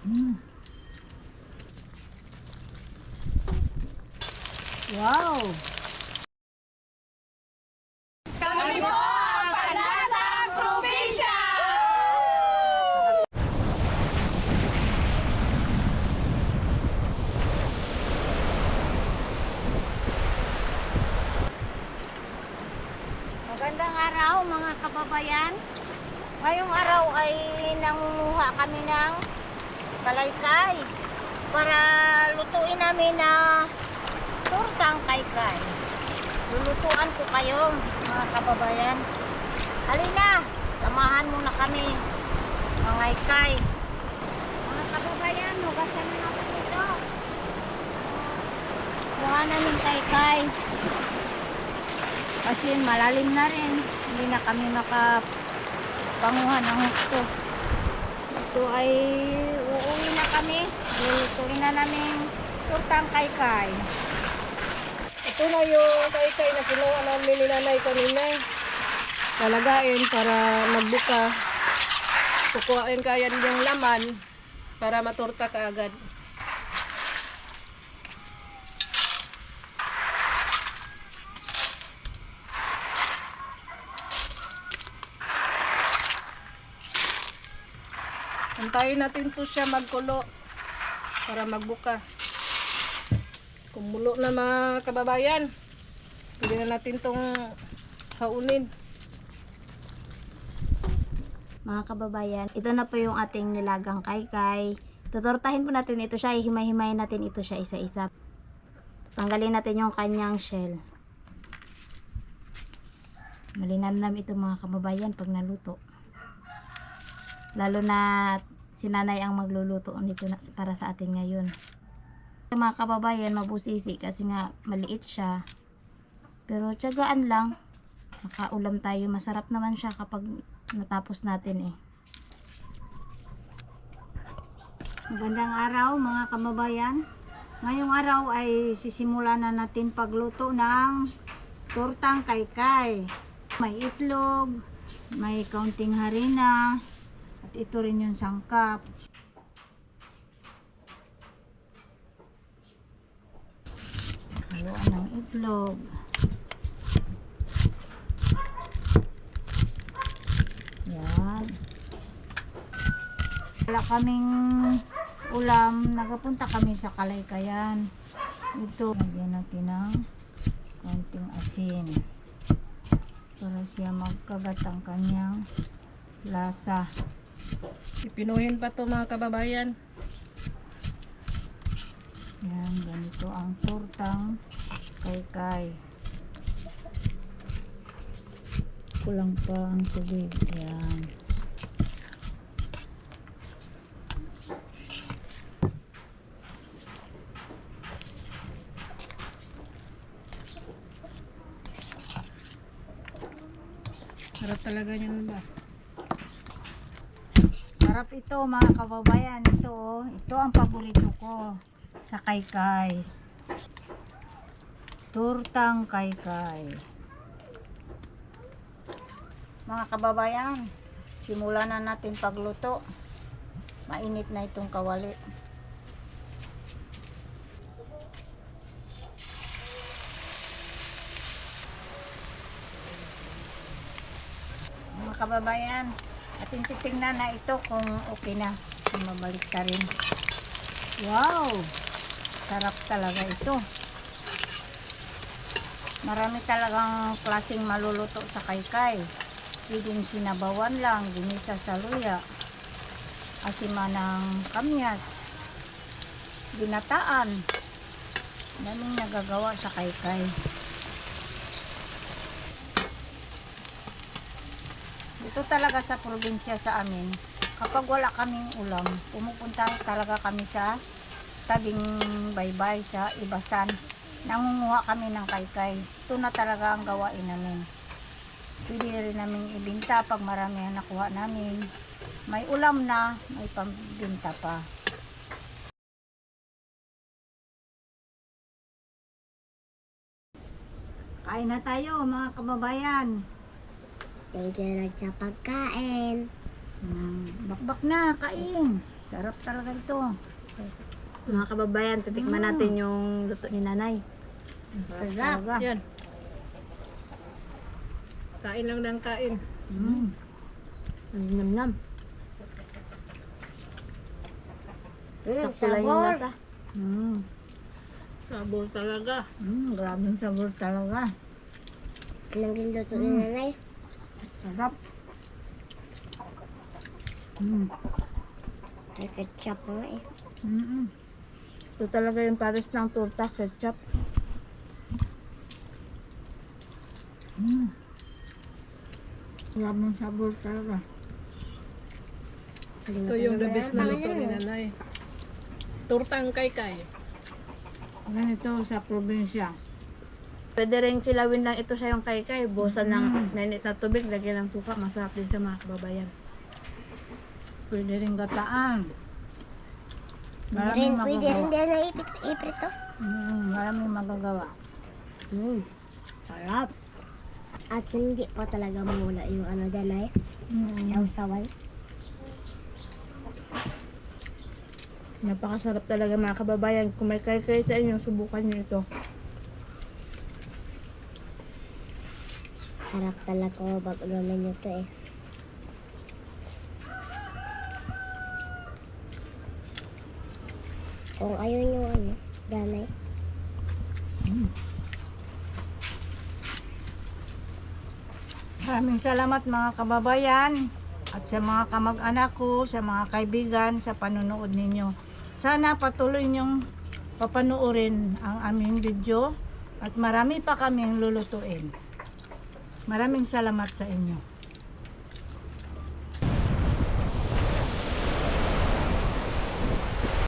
Mm. Wow! Kami po ang Panlasang Probinsya! Magandang araw mga kababayan. Ngayong araw ay nangunguha kami ng kalaykay para lutuin namin na turtang kaykay. Lulutuan ko kayo mga kababayan. Halina, samahan mo na kami mga ikay. Mga kababayan, hugasan na natin ito. Kuha namin kaykay. Kasi malalim na rin. Hindi na kami makapanguha ng husto. Ito ay na kami. Lulutuin na namin turtang kaykay. Ito na yung kaikay na kinuha namin ni nanay kanina. Lalagain para magbuka. Kukuhain kaya yung laman para maturta ka agad. Antayin natin to siya magkulo para magbuka. Kumulo na mga kababayan. Pwede na natin tong haunin. Mga kababayan, ito na po yung ating nilagang kaykay. Tutortahin po natin ito siya. Himay-himayin natin ito siya isa-isa. Tanggalin natin yung kanyang shell. Malinamnam ito mga kababayan pag naluto. Lalo na sinanay ang magluluto nito na, para sa atin ngayon. Mga kababayan, mabusisi kasi nga maliit siya. Pero tiyagaan lang. Nakaulam tayo. Masarap naman siya kapag natapos natin eh. Magandang araw mga kababayan. Ngayong araw ay sisimula na natin pagluto ng tortang kaykay. May itlog, may kaunting harina, at ito rin yung sangkap. Haluan ng itlog. Yan. Wala kaming ulam. Nagapunta kami sa Kalaykayan. Ito, lagyan natin ng konting asin. Para siya magkagat ang kanyang lasa. Ipinuhin pa to mga kababayan. Yan, ganito ang tortang kaykay. Kulang pa ang tubig. Yan. Sarap talaga yan ba? Sarap ito mga kababayan. Ito, oh. ito ang paborito ko sa kaykay. Tortang kaykay. Mga kababayan, simulan na natin pagluto. Mainit na itong kawali. Mga kababayan, ating titingnan na ito kung okay na. Kung mabalik ka rin. Wow! Sarap talaga ito. Marami talagang klaseng maluluto sa kaykay. Pwedeng sinabawan lang, ginisa sa luya, asima ng kamyas, binataan. Daming nagagawa sa kaykay. Dito talaga sa probinsya sa amin, kapag wala kaming ulam, pumupunta talaga kami sa tabing baybay sa Ibasan. Nangunguha kami ng kaykay. Ito na talaga ang gawain namin. Pwede rin namin ibinta pag marami ang nakuha namin. May ulam na, may pambinta pa. Kain na tayo mga kababayan. Thank you Lord sa pagkain. Hmm, bakbak na, kain. Sarap talaga ito. Mga kababayan, titikman Mm. natin yung luto ni nanay. Sarap. Talaga. Yan. Kain lang ng kain. Mm. Nam nam. Lang yung lasa. Mm. Sabor talaga. Mm, grabing sabor talaga. Anong niluto ni nanay? Sarap. Mm. May ketchup nga eh. Mm-mm. Ito talaga yung pares ng torta, ketchup. Mm. Grabing sabor talaga. Ito yung the best na luto ni nanay. Tortang kay-kay. Ganito sa probinsya. Pwede rin kilawin lang ito sa yung kaykay. Busan ng mainit na tubig, lagyan ng suka. Masarap din sa mga kababayan. Pwede rin gataan. Pwede Maraming rin, pwede rin magagawa. din na ipit, iprito. Mm, maraming magagawa. Mm. Sarap. At hindi pa talaga mawala yung ano dyan ay Mm. sausawan. Napakasarap talaga mga kababayan. Kung may kaykay sa inyo, subukan nyo ito. Sarap talaga ko bago naman nyo to eh. Kung ayaw nyo ano, danay. Maraming salamat mga kababayan at sa mga kamag-anak ko, sa mga kaibigan sa panonood ninyo. Sana patuloy niyong papanoorin ang aming video at marami pa kaming lulutuin. Maraming salamat sa inyo.